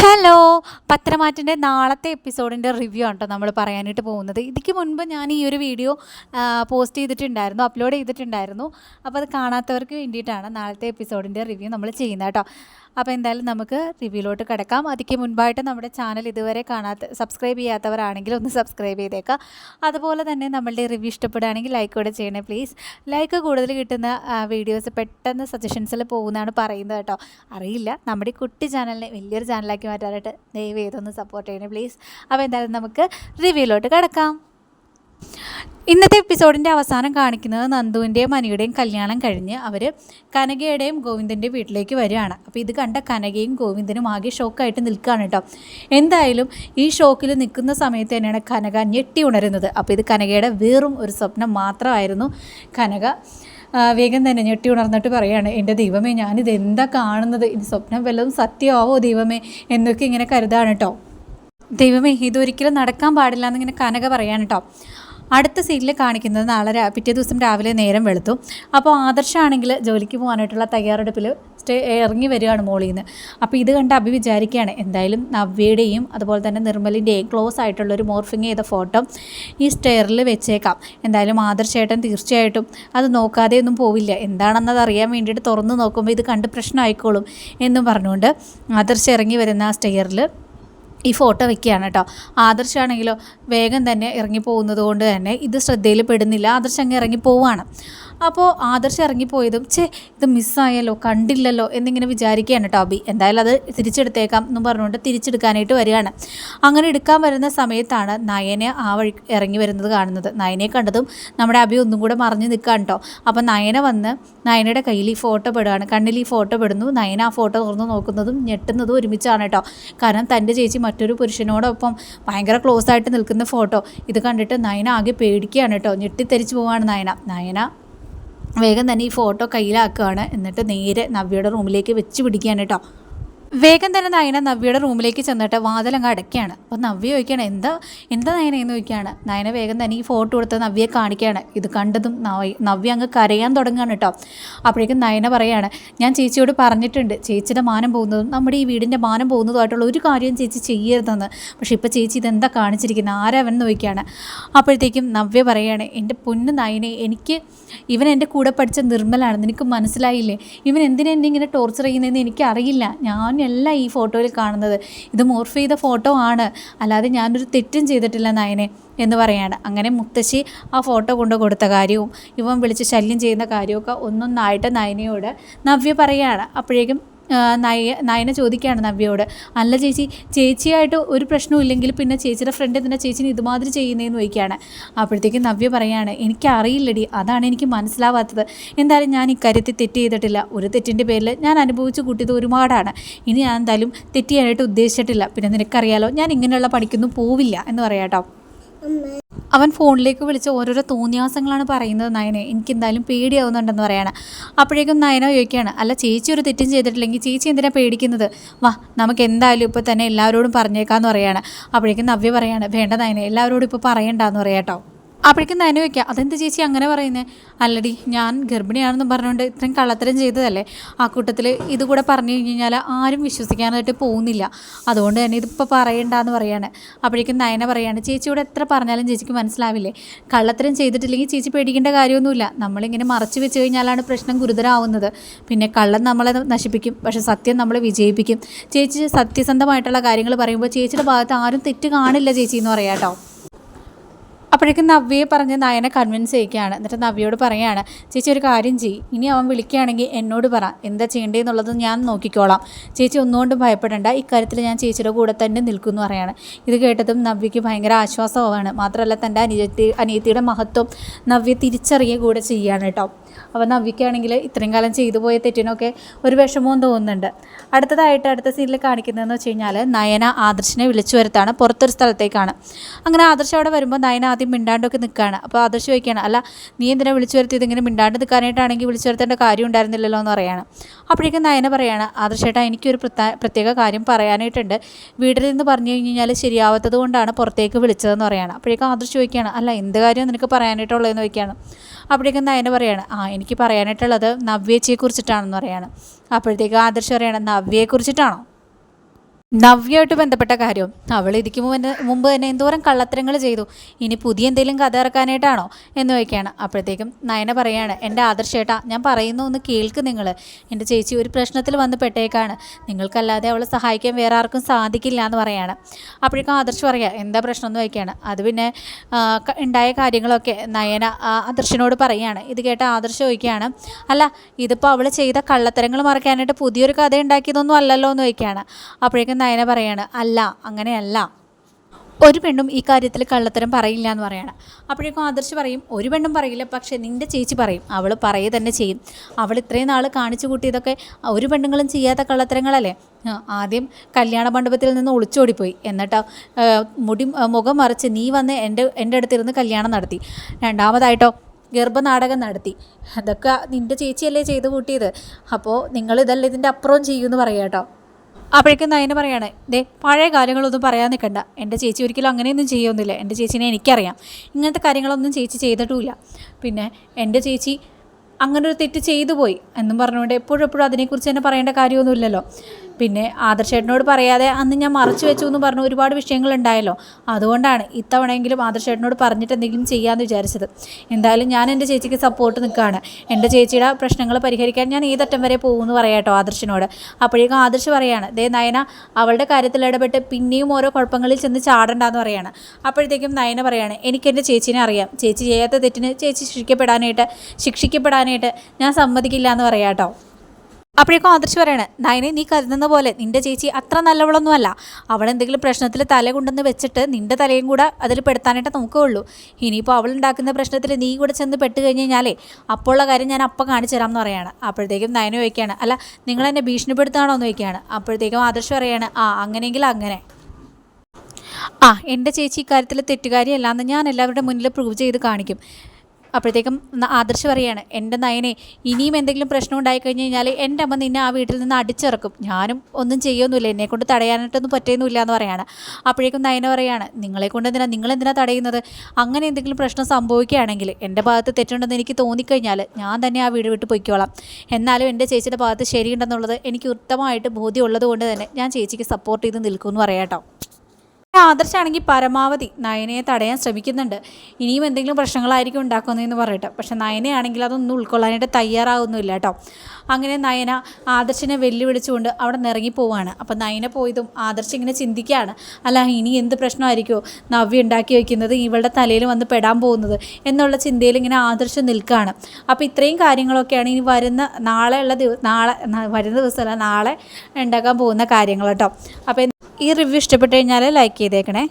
Hello പത്രമാറ്റിന്റെ നാളത്തെ എപ്പിസോഡിന്റെ review ആണ് കേട്ടോ നമ്മൾ പറയാനായിട്ട് പോകുന്നത്. ഇതിക്ക് മുൻപ് ഞാൻ ഈ ഒരു വീഡിയോ പോസ്റ്റ് ചെയ്തിട്ടുണ്ടായിരുന്നു അപ്ലോഡ് ചെയ്തിട്ടുണ്ടായിരുന്നു. അപ്പോൾ അത് കാണാത്തവർക്ക് വേണ്ടിയിട്ടാണ് നാളത്തെ എപ്പിസോഡിന്റെ റിവ്യൂ നമ്മൾ ചെയ്യുന്നത് കേട്ടോ അപ്പോൾ എന്തായാലും നമുക്ക് റിവ്യൂലോട്ട് കിടക്കാം. അതിക്ക് മുൻപായിട്ട് നമ്മുടെ ചാനൽ ഇതുവരെ കാണാത്ത സബ്സ്ക്രൈബ് ചെയ്യാത്തവരാണെങ്കിൽ ഒന്ന് സബ്സ്ക്രൈബ് ചെയ്തേക്കാം. അതുപോലെ തന്നെ നമ്മളുടെ റിവ്യൂ ഇഷ്ടപ്പെടുകയാണെങ്കിൽ ലൈക്ക് കൂടെ ചെയ്യണേ പ്ലീസ് ലൈക്ക് കൂടുതൽ കിട്ടുന്ന വീഡിയോസ് പെട്ടെന്ന് സജഷൻസിൽ പോകുന്നതാണ് പറയുന്നത് കേട്ടോ അറിയില്ല നമ്മുടെ കുട്ടി ചാനലിനെ വലിയൊരു ചാനലാക്കി മാറ്റാനായിട്ട് ദയവ് ചെയ്തൊന്ന് സപ്പോർട്ട് ചെയ്യണേ പ്ലീസ് അപ്പോൾ എന്തായാലും നമുക്ക് റിവ്യൂലോട്ട് കിടക്കാം. ഇന്നത്തെ എപ്പിസോഡിന്റെ അവസാനം കാണിക്കുന്നത് നന്ദുവിന്റെയും മനിയുടെയും കല്യാണം കഴിഞ്ഞ് അവർ കനകയുടെയും ഗോവിന്ദന്റെ വീട്ടിലേക്ക് വരികയാണ്. അപ്പോൾ ഇത് കണ്ട കനകയും ഗോവിന്ദനും ആകെ ഷോക്കായിട്ട് നിൽക്കുകയാണ് കേട്ടോ. എന്തായാലും ഈ ഷോക്കിൽ നിൽക്കുന്ന സമയത്ത് തന്നെയാണ് കനക ഞെട്ടി ഉണരുന്നത്. അപ്പോൾ ഇത് കനകയുടെ വെറും ഒരു സ്വപ്നം മാത്രമായിരുന്നു. കനക വേഗം തന്നെ ഞെട്ടി ഉണർന്നിട്ട് പറയാണ് എന്റെ ദൈവമേ ഞാനിത് എന്താ കാണുന്നത്? ഇത് സ്വപ്നം വല്ലതും സത്യമാവോ ദൈവമേ? എന്നൊക്കെ ഇങ്ങനെ കരുതാണ് കേട്ടോ ദൈവമേ ഇതൊരിക്കലും നടക്കാൻ പാടില്ല എന്നിങ്ങനെ കനക പറയാണ് കേട്ടോ അടുത്ത സീരിയൽ കാണിക്കുന്നത് നാളെ പിറ്റേ ദിവസം രാവിലെ നേരം വെളുത്തു. അപ്പോൾ ആദർശാണെങ്കിൽ ജോലിക്ക് പോകാനായിട്ടുള്ള തയ്യാറെടുപ്പിൽ സ്റ്റേ ഇറങ്ങി വരികയാണ് മോളിൽ നിന്ന്. അപ്പോൾ ഇത് കണ്ട് അഭി വിചാരിക്കുകയാണ് എന്തായാലും നവ്യയുടെയും അതുപോലെ തന്നെ നിർമ്മലിന്റെയും ക്ലോസ് ആയിട്ടുള്ള ഒരു മോർഫിങ് ചെയ്ത ഫോട്ടോ ഈ സ്റ്റെയറിൽ വെച്ചേക്കാം. എന്തായാലും ആദർശേട്ടൻ തീർച്ചയായിട്ടും അത് നോക്കാതെ ഒന്നും പോവില്ല. എന്താണെന്നത് അറിയാൻ വേണ്ടിയിട്ട് തുറന്ന് നോക്കുമ്പോൾ ഇത് കണ്ട് പ്രശ്നമായിക്കോളും എന്നും പറഞ്ഞുകൊണ്ട് ആദർശ് ഇറങ്ങി വരുന്ന ആ സ്റ്റെയറിൽ ഈ ഫോട്ടോ വെക്കുകയാണ് കേട്ടോ. ആദർശാണെങ്കിലോ വേഗം തന്നെ ഇറങ്ങിപ്പോകുന്നത് കൊണ്ട് തന്നെ ഇത് ശ്രദ്ധയിൽ പെടുന്നില്ല ആദർശ് അങ്ങ് ഇറങ്ങി പോവാണ് അപ്പോൾ ആദർശ് ഇറങ്ങിപ്പോയതും ചേ ഇത് മിസ്സായല്ലോ കണ്ടില്ലല്ലോ എന്നിങ്ങനെ വിചാരിക്കുകയാണ് അബി എന്തായാലും അത് തിരിച്ചെടുത്തേക്കാം എന്നും പറഞ്ഞുകൊണ്ട് തിരിച്ചെടുക്കാനായിട്ട് വരികയാണ്. അങ്ങനെ എടുക്കാൻ വരുന്ന സമയത്താണ് നയനെ ആ വഴി ഇറങ്ങി വരുന്നത് കാണുന്നത്. നയനെ കണ്ടതും നമ്മുടെ അബി ഒന്നും കൂടെ മറിഞ്ഞ് നിൽക്കാൻ കേട്ടോ അപ്പോൾ നയന വന്ന് നയനയുടെ കയ്യിൽ ഈ ഫോട്ടോ പെടുകയാണ്. കണ്ണിൽ ഈ ഫോട്ടോ പെടുന്നു. നയന ആ ഫോട്ടോ തുറന്ന് നോക്കുന്നതും ഞെട്ടുന്നതും ഒരുമിച്ചാണ് കേട്ടോ കാരണം തന്റെ ചേച്ചി മറ്റൊരു പുരുഷനോടൊപ്പം ഭയങ്കര ക്ലോസ് ആയിട്ട് നിൽക്കുന്ന ഫോട്ടോ. ഇത് കണ്ടിട്ട് നയന ആകെ പേടിക്കുകയാണ് കേട്ടോ ഞെട്ടിത്തെരിച്ച് പോവാണ് നയന. നയന വേഗം തന്നെ ഈ ഫോട്ടോ കയ്യിലാക്കുകയാണ്. എന്നിട്ട് നേരെ നവ്യയുടെ റൂമിലേക്ക് വെച്ച് പിടിക്കുകയാണ് കേട്ടോ. വേഗം തന്നെ നയന നവ്യയുടെ റൂമിലേക്ക് ചെന്നിട്ട് വാതിലങ്ങ് അടയ്ക്കുകയാണ്. അപ്പോൾ നവ്യ ചോദിക്കുകയാണ് എന്താ? എന്താ നയന? എന്ന് ചോദിക്കുകയാണ്. നയന വേഗം തന്നെ ഈ ഫോട്ടോ എടുത്ത് നവ്യയെ കാണിക്കുകയാണ്. ഇത് കണ്ടതും നവ- നവ്യ അങ്ങ് കരയാൻ തുടങ്ങുകയാണ് കേട്ടോ അപ്പോഴേക്കും നയന പറയാണ് ഞാൻ ചേച്ചിയോട് പറഞ്ഞിട്ടുണ്ട് ചേച്ചിയുടെ മാനം പോകുന്നതും നമ്മുടെ ഈ വീടിന്റെ മാനം പോകുന്നതുമായിട്ടുള്ള ഒരു കാര്യം ചേച്ചി ചെയ്യരുതെന്ന്. പക്ഷേ ഇപ്പോൾ ചേച്ചി ഇതെന്താ കാണിച്ചിരിക്കുന്നത് ആരവൻ? എന്ന് ചോദിക്കുകയാണ്. അപ്പോഴത്തേക്കും നവ്യ പറയാണ് എന്റെ പൊന്ന് നയനെ എനിക്ക് ഇവൻ എന്റെ കൂടെ പഠിച്ച നിർമ്മലാണ്. നിനക്ക് മനസ്സിലായില്ലേ? ഇവൻ എന്തിനാ എന്നെ ഇങ്ങനെ ടോർച്ചർ ചെയ്യുന്നതെന്ന് എനിക്കറിയില്ല. ഞാനല്ല ഈ ഫോട്ടോയിൽ കാണുന്നത്. ഇത് മോർഫ് ചെയ്ത ഫോട്ടോ ആണ്. അല്ലാതെ ഞാനൊരു തെറ്റും ചെയ്തിട്ടില്ല നയനെ എന്ന് പറയാണ്. അങ്ങനെ മുത്തശ്ശി ആ ഫോട്ടോ കൊണ്ട് കൊടുത്ത കാര്യവും ഇവൻ വിളിച്ച് ശല്യം ചെയ്യുന്ന കാര്യമൊക്കെ ഒന്നൊന്നായിട്ട് നയനയോട് നവ്യ പറയുകയാണ് അപ്പോഴേക്കും നയ നയന ചോദിക്കുകയാണ് നവ്യയോട്. അല്ല ചേച്ചി ചേച്ചിയായിട്ട് ഒരു പ്രശ്നവും ഇല്ലെങ്കിൽ പിന്നെ ചേച്ചിയുടെ ഫ്രണ്ട് എന്തിനാ ചേച്ചിനെ ഇതുമാതിരി ചെയ്യുന്നതെന്ന് ചോദിക്കുകയാണ്. അപ്പോഴത്തേക്കും നവ്യ പറയാണ് എനിക്കറിയില്ലടി അതാണ് എനിക്ക് മനസ്സിലാവാത്തത്. എന്തായാലും ഞാൻ ഇക്കാര്യത്തിൽ തെറ്റ് ചെയ്തിട്ടില്ല. ഒരു തെറ്റിന്റെ പേരിൽ ഞാൻ അനുഭവിച്ച് കൂട്ടിയത് ഒരുപാടാണ്. ഇനി ഞാൻ എന്തായാലും തെറ്റിയായിട്ട് ഉദ്ദേശിച്ചിട്ടില്ല. പിന്നെ നിനക്കറിയാലോ ഞാൻ ഇങ്ങനെയുള്ള പഠിക്കൊന്നും പോവില്ല എന്ന് പറയാം കേട്ടോ അവൻ ഫോണിലേക്ക് വിളിച്ച് ഓരോരോ തോന്നിയാസങ്ങളാണ് പറയുന്നത് നയനെ. എനിക്ക് എന്തായാലും പേടിയാവുന്നുണ്ടെന്ന് പറയാണ്. അപ്പോഴേക്കും നയന ചോദിക്കുകയാണ് അല്ല ചേച്ചി ഒരു തെറ്റും ചെയ്തിട്ടില്ലെങ്കിൽ ചേച്ചി എന്തിനാ പേടിക്കുന്നത്? വാ നമുക്ക് എന്തായാലും ഇപ്പോൾ തന്നെ എല്ലാവരോടും പറഞ്ഞേക്കാന്ന് പറയാണ്. അപ്പോഴേക്കും നവ്യ പറയാണ് വേണ്ട നയനെ എല്ലാവരോടും ഇപ്പോൾ പറയണ്ടെന്ന് പറയാട്ടോ. അപ്പോഴേക്കും നനു വയ്ക്കുക അതെന്ത് ചേച്ചി അങ്ങനെ പറയുന്നത് അല്ലടി ഞാൻ ഗർഭിണിയാണെന്ന് പറഞ്ഞുകൊണ്ട് ഇത്രയും കള്ളത്തരം ചെയ്തതല്ലേ? ആ കൂട്ടത്തിൽ ഇതുകൂടെ പറഞ്ഞു കഴിഞ്ഞ് കഴിഞ്ഞാൽ ആരും വിശ്വസിക്കാനായിട്ട് പോകുന്നില്ല. അതുകൊണ്ട് തന്നെ ഇതിപ്പോൾ പറയണ്ടെന്ന് പറയാണ്. അപ്പോഴേക്കും നയന പറയാണ് ചേച്ചിയോട് എത്ര പറഞ്ഞാലും ചേച്ചിക്ക് മനസ്സിലാവില്ലേ? കള്ളത്തരം ചെയ്തിട്ടില്ലെങ്കിൽ ചേച്ചി പേടിക്കേണ്ട കാര്യമൊന്നുമില്ല. നമ്മളിങ്ങനെ മറച്ചു വെച്ച് കഴിഞ്ഞാലാണ് പ്രശ്നം ഗുരുതരമാവുന്നത് പിന്നെ കള്ളം നമ്മളെ നശിപ്പിക്കും പക്ഷേ സത്യം നമ്മളെ വിജയിപ്പിക്കും. ചേച്ചി സത്യസന്ധമായിട്ടുള്ള കാര്യങ്ങൾ പറയുമ്പോൾ ചേച്ചിയുടെ ഭാഗത്ത് ആരും തെറ്റ് കാണില്ല ചേച്ചി എന്ന് പറയാം കേട്ടോ അപ്പോഴേക്കും നവ്യയെ പറഞ്ഞ് നയനെ കൺവിൻസ് ചെയ്യിക്കുകയാണ് എന്നിട്ട് നവ്യയോട് പറയാണ് ചേച്ചി ഒരു കാര്യം ചെയ്യ്. ഇനി അവൻ വിളിക്കുകയാണെങ്കിൽ എന്നോട് പറ. എന്താ ചെയ്യേണ്ടതെന്നുള്ളത് ഞാൻ നോക്കിക്കോളാം. ചേച്ചി ഒന്നുകൊണ്ടും ഭയപ്പെടേണ്ട. ഇക്കാര്യത്തിൽ ഞാൻ ചേച്ചിയുടെ കൂടെ തന്നെ നിൽക്കുമെന്ന് പറയാണ്. ഇത് കേട്ടതും നവ്യയ്ക്ക് ഭയങ്കര ആശ്വാസമാണ്. മാത്രമല്ല തന്റെ അനിയത്തി അനിയത്തിയുടെ മഹത്വം നവ്യ തിരിച്ചറിയുക കൂടെ ചെയ്യുകയാണ് കേട്ടോ. അപ്പോൾ നവ്വിക്കുകയാണെങ്കിൽ ഇത്രയും കാലം ചെയ്തു പോയ തെറ്റിനൊക്കെ ഒരു വിഷമവും തോന്നുന്നുണ്ട്. അടുത്തതായിട്ട് അടുത്ത സീനിൽ കാണിക്കുന്നതെന്ന് വെച്ച് കഴിഞ്ഞാൽ നയന ആദർശിനെ വിളിച്ചു വരുത്താണ്. പുറത്തൊരു സ്ഥലത്തേക്കാണ്. അങ്ങനെ ആദർശ് അവിടെ വരുമ്പോൾ നയന ആദ്യം മിണ്ടാണ്ടൊക്കെ നിൽക്കുകയാണ് അപ്പോൾ ആദർശ് ചോദിക്കുകയാണ് അല്ല നീ എന്തിനാ വിളിച്ചു വരുത്തി ഇതിങ്ങനെ മിണ്ടാണ്ട് നിൽക്കാനായിട്ടാണെങ്കിൽ വിളിച്ചു വരുത്തേണ്ട കാര്യം ഉണ്ടായിരുന്നില്ലല്ലോ എന്ന് പറയാണ്. അപ്പോഴേക്കും നയന പറയാണ് ആദർശേട്ടാ എനിക്കൊരു പ്രത്യേക പ്രത്യേക കാര്യം പറയാനായിട്ടുണ്ട്. വീട്ടിൽ നിന്ന് പറഞ്ഞു കഴിഞ്ഞാൽ ശരിയാവാത്തത് കൊണ്ടാണ് പുറത്തേക്ക് വിളിച്ചതെന്ന് പറയാണ്. അപ്പോഴേക്കും ആദർശ് ചോദിക്കുകയാണ് അല്ല എന്ത് കാര്യം നിനക്ക് പറയാനായിട്ടുള്ളതെന്ന് ചോദിക്കുകയാണ്. അപ്പോഴേക്കും നയന പറയാണ് എനിക്ക് പറയാനായിട്ടുള്ളത് നവ്യച്ചിയെ കുറിച്ചിട്ടാണെന്ന് പറയാണ്. അപ്പോഴത്തേക്ക് ആദർശ് പറയാണ് നവ്യയെ കുറിച്ചിട്ടാണോ നവ്യമായിട്ട് ബന്ധപ്പെട്ട കാര്യം. അവൾ ഇതിക്ക് മുമ്പ് തന്നെ എന്തോരം കള്ളത്തരങ്ങൾ ചെയ്തു. ഇനി പുതിയ എന്തെങ്കിലും കഥ ഇറക്കാനായിട്ടാണോ എന്ന് ചോദിക്കുകയാണ്. അപ്പോഴത്തേക്കും നയന പറയാണ് എന്റെ ആദർശേട്ടാ ഞാൻ പറയുന്നു ഒന്ന് കേൾക്ക് നിങ്ങൾ എന്റെ ചേച്ചി ഒരു പ്രശ്നത്തിൽ വന്ന് പെട്ടേക്കാണ്. നിങ്ങൾക്കല്ലാതെ അവളെ സഹായിക്കാൻ വേറെ ആർക്കും സാധിക്കില്ല എന്ന് പറയാണ്. അപ്പോഴേക്കും ആദർശ് പറയുക എന്താ പ്രശ്നം? എന്ന് ചോദിക്കുകയാണ്. അത് പിന്നെ ഉണ്ടായ കാര്യങ്ങളൊക്കെ. നയന ആദർശിനോട് പറയുകയാണ്. ഇത് കേട്ട ആദർശ് ചോദിക്കുകയാണ് അല്ല ഇതിപ്പോൾ അവൾ ചെയ്ത കള്ളത്തരങ്ങൾ മറക്കാനായിട്ട് പുതിയൊരു കഥ ഉണ്ടാക്കിയതൊന്നും അല്ലല്ലോ? എന്ന് ചോദിക്കുകയാണ്. അപ്പോഴേക്കും നയന പറയാണ്? അല്ല അങ്ങനെയല്ല. ഒരു പെണ്ണും ഈ കാര്യത്തിൽ കള്ളത്തരം പറയില്ല എന്ന് പറയണം. അപ്പോഴേക്കും ആദർശ് പറയും ഒരു പെണ്ണും പറയില്ല പക്ഷേ നിന്റെ ചേച്ചി പറയും. അവൾ പറയുക തന്നെ ചെയ്യും. അവൾ ഇത്രയും നാൾ കാണിച്ചു കൂട്ടിയതൊക്കെ ഒരു പെണ്ണുങ്ങളും ചെയ്യാത്ത കള്ളത്തരങ്ങളല്ലേ? ആദ്യം കല്യാണ മണ്ഡപത്തിൽ നിന്ന് ഒളിച്ചോടിപ്പോയി. എന്നിട്ട് മുടി മുഖം മറിച്ച് നീ വന്ന് എന്റെ എന്റെ അടുത്തിരുന്ന് കല്യാണം നടത്തി. രണ്ടാമതായിട്ടോ ഗർഭനാടകം നടത്തി. അതൊക്കെ നിന്റെ ചേച്ചിയല്ലേ ചെയ്തു കൂട്ടിയത്? അപ്പോൾ നിങ്ങൾ ഇതല്ല ഇതിന്റെ അപ്പുറവും ചെയ്യുമെന്ന് പറയാം കേട്ടോ അപ്പോഴേക്കും നയന പറയാണ് ദേ പഴയ കാര്യങ്ങളൊന്നും പറയാൻ നിൽക്കണ്ട എന്റെ ചേച്ചി ഒരിക്കലും അങ്ങനെയൊന്നും ചെയ്യൊന്നുമില്ല എന്റെ ചേച്ചീനെ എനിക്കറിയാം. ഇങ്ങനത്തെ കാര്യങ്ങളൊന്നും ചേച്ചി ചെയ്തിട്ടുമില്ല. പിന്നെ എന്റെ ചേച്ചി അങ്ങനെ ഒരു തെറ്റ് ചെയ്തു പോയി എന്നും പറഞ്ഞുകൊണ്ട് എപ്പോഴും എപ്പോഴും അതിനെക്കുറിച്ച് തന്നെ പറയേണ്ട കാര്യമൊന്നുമില്ലല്ലോ. പിന്നെ ആദർശേട്ടനോട് പറയാതെ അന്ന് ഞാൻ മറച്ചു വെച്ചു എന്ന് പറഞ്ഞ ഒരുപാട് വിഷയങ്ങൾ ഉണ്ടായല്ലോ അതുകൊണ്ടാണ് ഇത്തവണയെങ്കിലും ആദർശേട്ടനോട് പറഞ്ഞിട്ട് എന്തെങ്കിലും ചെയ്യാമെന്ന് വിചാരിച്ചത്. എന്തായാലും ഞാൻ എന്റെ ചേച്ചിക്ക് സപ്പോർട്ട് നിൽക്കുകയാണ്. എന്റെ ചേച്ചിയുടെ പ്രശ്നങ്ങൾ പരിഹരിക്കാൻ ഞാൻ ഏതറ്റം വരെ പോകുമെന്ന് പറയാട്ടോ ആദർശിനോട്. അപ്പോഴേക്കും ആദർശ് പറയാണ് ദേ നയന അവളുടെ കാര്യത്തിൽ ഇടപെട്ട് പിന്നെയും ഓരോ കുഴപ്പങ്ങളിൽ ചെന്ന് ചാടണ്ടെന്ന് പറയാണ്. അപ്പോഴത്തേക്കും നയന പറയാണ് എനിക്ക് എന്റെ ചേച്ചിനെ അറിയാം. ചേച്ചി ചെയ്യാത്ത തെറ്റിന് ചേച്ചി ശിക്ഷിക്കപ്പെടാനായിട്ട് ശിക്ഷിക്കപ്പെടാനായിട്ട് ഞാൻ സമ്മതിക്കില്ല എന്ന് പറയാട്ടോ അപ്പോഴേക്കും ആദർശ് പറയണേ നയനെ നീ കരുതുന്ന പോലെ നിന്റെ ചേച്ചി അത്ര നല്ലവളൊന്നുമല്ല. അവൾ എന്തെങ്കിലും പ്രശ്നത്തിൽ തല കൊണ്ടെന്ന് വെച്ചിട്ട് നിന്റെ തലയും കൂടെ അതിൽ പെടുത്താനായിട്ട് നോക്കുകയുള്ളൂ ഇനിയിപ്പോൾ അവൾ ഉണ്ടാക്കുന്ന പ്രശ്നത്തിൽ നീ കൂടെ ചെന്ന് പെട്ട് കഴിഞ്ഞ് കഴിഞ്ഞാലേ അപ്പോഴുള്ള കാര്യം ഞാൻ അപ്പം കാണിച്ചു തരാം എന്ന് പറയാണ്. അപ്പോഴത്തേക്കും നയനെ ചോദിക്കുകയാണ് അല്ല നിങ്ങൾ എന്നെ ഭീഷണിപ്പെടുത്താണോ എന്ന് ചോദിക്കുകയാണ്. അപ്പോഴത്തേക്കും ആദർശ് പറയാണ് ആ അങ്ങനെയെങ്കിൽ അങ്ങനെ. ആ എന്റെ ചേച്ചി ഇക്കാര്യത്തിൽ തെറ്റുകാരിയല്ലാന്ന് ഞാൻ എല്ലാവരുടെ മുന്നിൽ പ്രൂവ് ചെയ്ത് കാണിക്കും. അപ്പോഴത്തേക്കും ആദർശ് പറയാണ് എന്റെ നയനെ ഇനിയും എന്തെങ്കിലും പ്രശ്നം ഉണ്ടായി കഴിഞ്ഞ് കഴിഞ്ഞാൽ എന്റെ അമ്മ നിന്നെ ആ വീട്ടിൽ നിന്ന് അടിച്ചിറക്കും. ഞാനും ഒന്നും ചെയ്യൊന്നുമില്ല. എന്നെ കൊണ്ട് തടയാനായിട്ടൊന്നും പറ്റുന്നില്ല എന്ന് പറയാണ്. അപ്പോഴേക്കും നയന പറയാണ് നിങ്ങളെ കൊണ്ട് എന്തിനാ നിങ്ങൾ എന്തിനാ തടയുന്നത്? അങ്ങനെ എന്തെങ്കിലും പ്രശ്നം സംഭവിക്കുകയാണെങ്കിൽ എന്റെ ഭാഗത്ത് തെറ്റുണ്ടെന്ന് എനിക്ക് തോന്നിക്കഴിഞ്ഞാൽ ഞാൻ തന്നെ ആ വീട് വിട്ട് പൊയ്ക്കോളാം. എന്നാലും എന്റെ ചേച്ചിയുടെ ഭാഗത്ത് ശരിയുണ്ടെന്നുള്ളത് എനിക്ക് ഉത്തമമായിട്ട് ബോധ്യമുള്ളത് കൊണ്ട് തന്നെ ഞാൻ ചേച്ചിക്ക് സപ്പോർട്ട് ചെയ്ത് നിൽക്കുമെന്ന് പറയാട്ടോ ആദർശാണെങ്കിൽ പരമാവധി നയനയെ തടയാൻ ശ്രമിക്കുന്നുണ്ട്. ഇനിയും എന്തെങ്കിലും പ്രശ്നങ്ങളായിരിക്കും ഉണ്ടാക്കുന്നതെന്ന് പറയട്ടെ. പക്ഷെ നയനയാണെങ്കിൽ അതൊന്നും ഉൾക്കൊള്ളാനായിട്ട് തയ്യാറാവുന്നില്ല കേട്ടോ. അങ്ങനെ നയന ആദർശിനെ വെല്ലുവിളിച്ചുകൊണ്ട് അവിടെ ഇറങ്ങി പോവാണ്. അപ്പം നയന പോയതും ആദർശ് ഇങ്ങനെ ചിന്തിക്കുകയാണ്. അല്ല ഇനി എന്ത് പ്രശ്നമായിരിക്കുമോ നവ്യ ഉണ്ടാക്കി വയ്ക്കുന്നത് ഇവളുടെ തലയിൽ വന്ന് പെടാൻ പോകുന്നത് എന്നുള്ള ചിന്തയിൽ ഇങ്ങനെ ആദർശ് നിൽക്കുകയാണ്. അപ്പോൾ ഇത്രയും കാര്യങ്ങളൊക്കെയാണ് ഇനി വരുന്ന നാളെയുള്ള ദിവസം നാളെ വരുന്ന ദിവസമല്ല നാളെ ഉണ്ടാക്കാൻ പോകുന്ന കാര്യങ്ങൾ കേട്ടോ. അപ്പോൾ ഈ റിവ്യൂ ഇഷ്ടപ്പെട്ട് കഴിഞ്ഞാൽ ലൈക്ക് ചെയ്തേക്കണേ.